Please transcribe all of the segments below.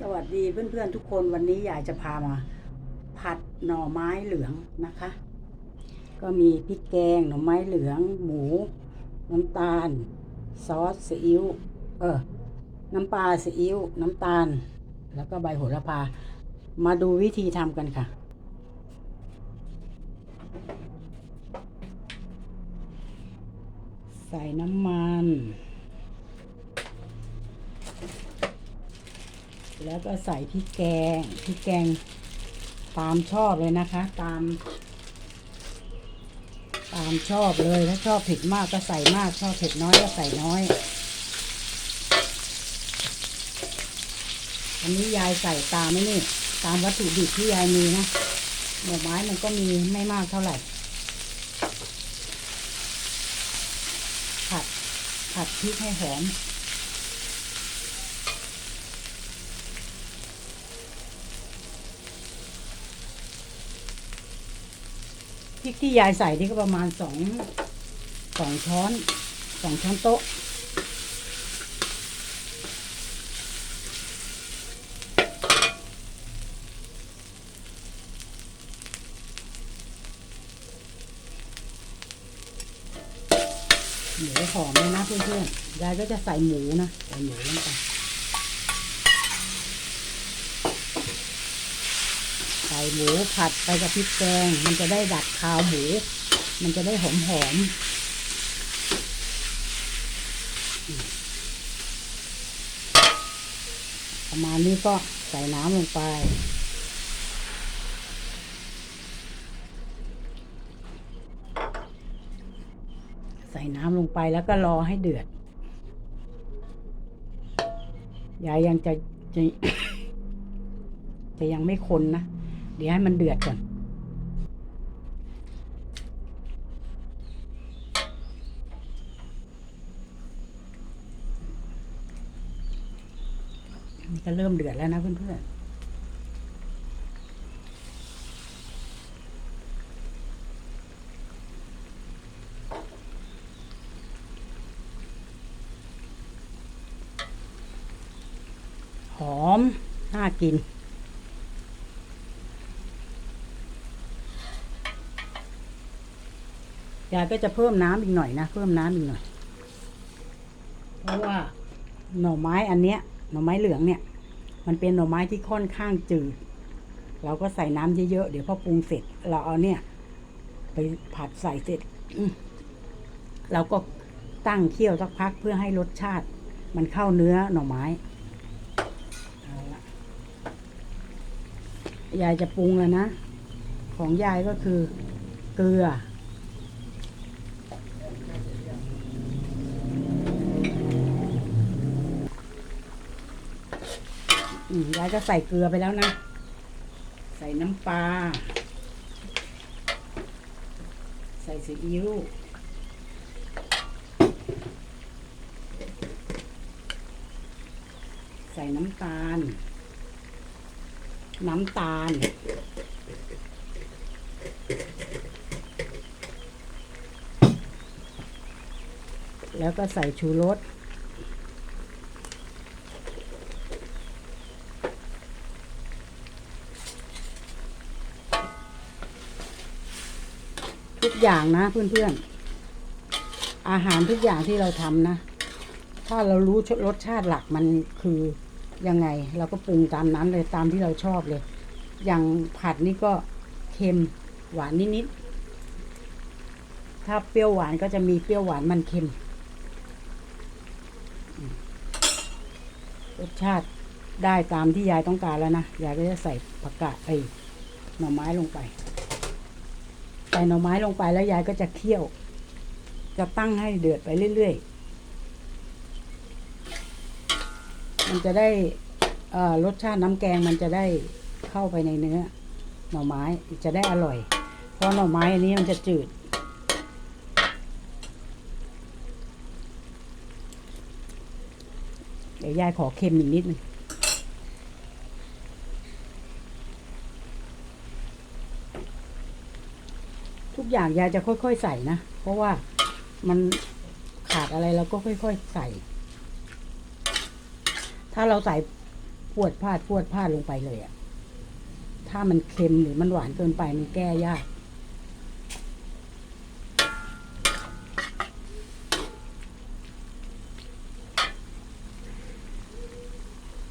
สวัสดีเพื่อนๆทุกคนวันนี้ยายจะพามา ผัดหน่อไม้เหลืองนะคะ ก็มีพริกแกงหน่อไม้เหลือง หมู น้ำตาล ซอสซีอิ๊วเออน้ำปลาซีอิ๊วน้ำตาล แล้วก็ใบโหระพา มาดูวิธีทำกันค่ะ ใส่น้ำมัน แล้วก็ใส่พริกแกงพริกแกงตามชอบเลยนะคะ ตาม ตามชอบเลยถ้าชอบเผ็ดมากก็ใส่มากชอบเผ็ดน้อยก็ใส่น้อย อันนี้ยายใส่ตามไม่นี่ตามวัตถุดิบที่ยายมีนะหน่อไม้มันก็มีไม่มากเท่าไหร่ ผัดผัดพริกให้หอม ริกที่ยายใส่นี่ก็ประมาณสองสองช้อนสองช้อนโต๊ะหมูหอมเลยนะเพื่อนๆยายก็จะใส่หมูนะ ใส่หมูลงไป ใส่หมูผัดไปกับพริกแกง มันจะได้ดัดคาวหมู มันจะได้หอมหอมประมาณนี้ก็ใส่น้ำลงไป ใส่น้ำลงไปแล้วก็รอให้เดือด ยายยังจะจะจะยังไม่คนนะ เดี๋ยวให้มันเดือดก่อน นี่ก็เริ่มเดือดแล้วนะเพื่อนๆหอม น่ากิน ยายก็จะเพิ่มน้ำอีกหน่อยนะเพิ่มน้ำอีกหน่อย เพราะว่าหน่อไม้อันเนี้ย หน่อไม้เหลืองเนี่ย มันเป็นหน่อไม้ที่ค่อนข้างจืด เราก็ใส่น้ำเยอะๆเดี๋ยวพอปรุงเสร็จ เราเอาเนี่ย ไปผัดใส่เสร็จเราก็ตั้งเคี่ยวสักพักเพื่อให้รสชาติ มันเข้าเนื้อหน่อไม้ยายจะปรุงแล้วนะ ของยายก็คือเกลือ ยายก็ใส่เกลือไปแล้วนะ ใส่น้ำปลา ใส่ซีอิ๊วใส่น้ำตาล น้ำตาล แล้วก็ใส่ชูรส อย่างนะเพื่อนๆ อาหารทุกอย่างที่เราทำนะ ถ้าเรารู้รสชาติหลักมันคือยังไง เราก็ปรุงตามนั้นเลยตามที่เราชอบเลย อย่างผัดนี่ก็เค็มหวานนิดๆ ถ้าเปรี้ยวหวานก็จะมีเปรี้ยวหวานมันเค็ม รสชาติได้ตามที่ยายต้องการแล้วนะ ยายก็จะใส่ผักกาดไปหน่อไม้ลงไป ใส่หน่อไม้ลงไปแล้วยายก็จะเคี่ยว จะตั้งให้เดือดไปเรื่อยๆ มันจะได้เอ่อรสชาติน้ำแกงมันจะได้เข้าไปในเนื้อ หน่อไม้จะได้อร่อย เพราะหน่อไม้อันนี้มันจะจืด เดี๋ยวยายขอเค็มอีกนิดนึง กอย่างยายจะค่อยๆใส่นะ เพราะว่ามันขาดอะไรเราก็ค่อยๆใส่ ถ้าเราใส่พวดพลาดพวดพลาดลงไปเลยอะถ้ามันเค็มหรือมันหวานเกินไปมันแก้ยาก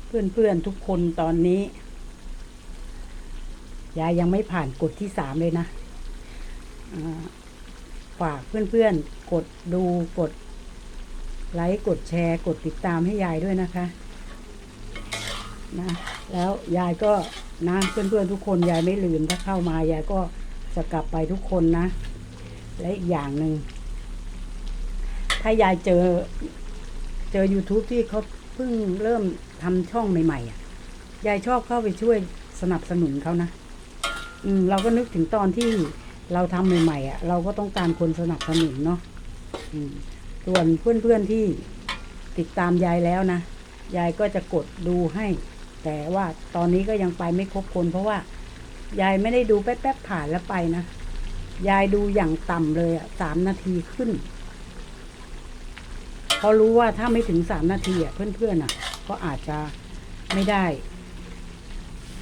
เพื่อนๆทุกคนตอนนี้ยายยังไม่ผ่านกฎที่สามเลยนะ ฝากเพื่อนๆ กดดูกดไลค์กดแชร์ กดติดตามให้ยายด้วยนะคะนะแล้วยายก็นะเพื่อนๆทุกคนยายไม่ลืมถ้าเข้ามายายก็จะกลับไปทุกคนนะ และอีกอย่างหนึ่งถ้ายายเจอเจอ YouTube ที่เขาเพิ่งเริ่มทำช่องใหม่ๆอะยายชอบเข้าไปช่วยสนับสนุนเขานะ อืม เราก็นึกถึงตอนที่ เราทำใหม่ๆอะ เราก็ต้องการคนสนับสนุนเนาะส่วนเพื่อนๆที่ติดตามยายแล้วนะ ยายก็จะกดดูให้ แต่ว่าตอนนี้ก็ยังไปไม่ครบคน เพราะว่ายายไม่ได้ดูแป๊บๆผ่านแล้วไปนะ ยายดูอย่างต่ำเลยอะสามนาทีขึ้นเพราะรู้ว่าถ้าไม่ถึงสามนาทีอะเพื่อนๆอะ ก็อาจจะไม่ได้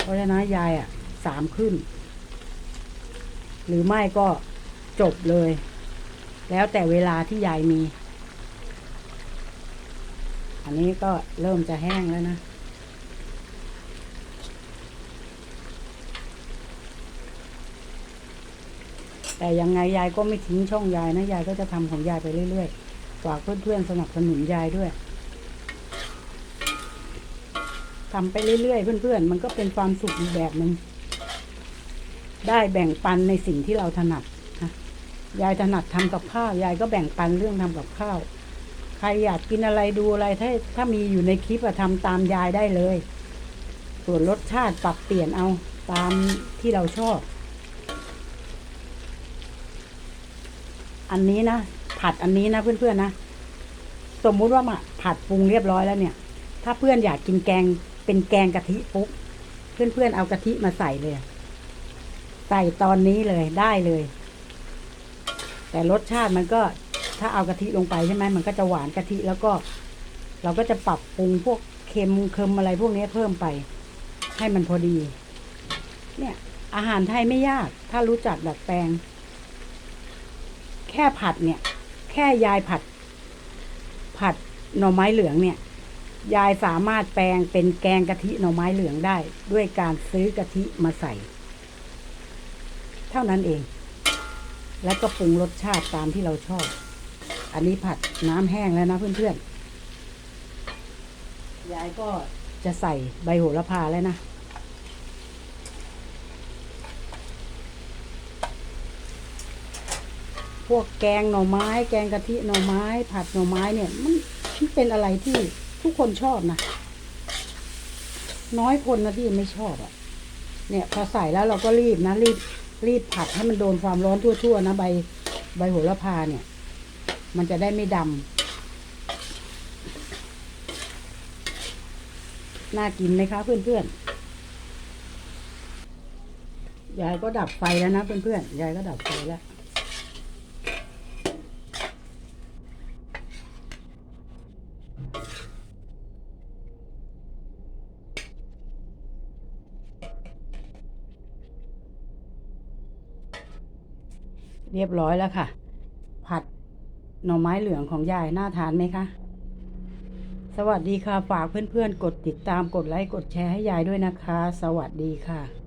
เพราะฉะนั้นยายอะสามขึ้น หรือไม่ก็จบเลย แล้วแต่เวลาที่ยายมี อันนี้ก็เริ่มจะแห้งแล้วนะแต่ยังไงยายก็ไม่ทิ้งช่องยายนะ ยายก็จะทำของยายไปเรื่อยๆ ฝากเพื่อนๆสนับสนุนยายด้วยทำไปเรื่อยๆ เพื่อนๆ มันก็เป็นความสุขอีกแบบหนึ่ง ได้แบ่งปันในสิ่งที่เราถนัดนะยายถนัดทำกับข้าวยายก็แบ่งปันเรื่องทำกับข้าว ใครอยากกินอะไรดูอะไรถ้าถ้ามีอยู่ในคลิปอะทำตามยายได้เลย ส่วนรสชาติปรับเปลี่ยนเอาตามที่เราชอบ อันนี้นะผัดอันนี้นะเพื่อนๆนะสมมุติว่ามาผัดปรุงเรียบร้อยแล้วเนี่ย ถ้าเพื่อนอยากกินแกงเป็นแกงกะทิปุ๊บเพื่อนๆเอากะทิมาใส่เลย ส่ตอนนี้เลยได้เลย แต่รสชาติมันก็ถ้าเอากะทิลงไปใช่ไหมมันก็จะหวานกะทิแล้วก็ เราก็จะปรับปรุงพวกเค็มเค็มอะไรพวกนี้เพิ่มไป ให้มันพอดี เนี่ย อาหารไทยไม่ยาก ถ้ารู้จักดัดแปลง แค่ผัดเนี่ย แค่ยายผัด ผัดหน่อไม้เหลืองเนี่ยยายสามารถแปลงเป็นแกงกะทิหน่อไม้เหลืองได้ ด้วยการซื้อกะทิมาใส่ เท่านั้นเอง แล้วก็ปรุงรสชาติตามที่เราชอบ อันนี้ผัดน้ำแห้งแล้วนะเพื่อนๆ ยายก็จะใส่ใบโหระพาแล้วนะพวกแกงหน่อไม้ แกงกะทิหน่อไม้ ผัดหน่อไม้เนี่ย มันมันเป็นอะไรที่ทุกคนชอบนะ น้อยคนนะที่ไม่ชอบอะ่ะ เนี่ยพอใส่แล้วเราก็รีบนะรีบ รีบผัดให้มันโดนความร้อนทั่วๆนะใบใบโหระพาเนี่ย มันจะได้ไม่ดำน่ากินไหมคะเพื่อนๆยายก็ดับไฟแล้วนะเพื่อนๆยายก็ดับไฟแล้ว เรียบร้อยแล้วค่ะ ผัดหน่อไม้เหลืองของยายน่าทานไหมคะ สวัสดีค่ะ ฝากเพื่อนๆ กดติดตามกดไลค์กดแชร์ให้ยายด้วยนะคะ สวัสดีค่ะ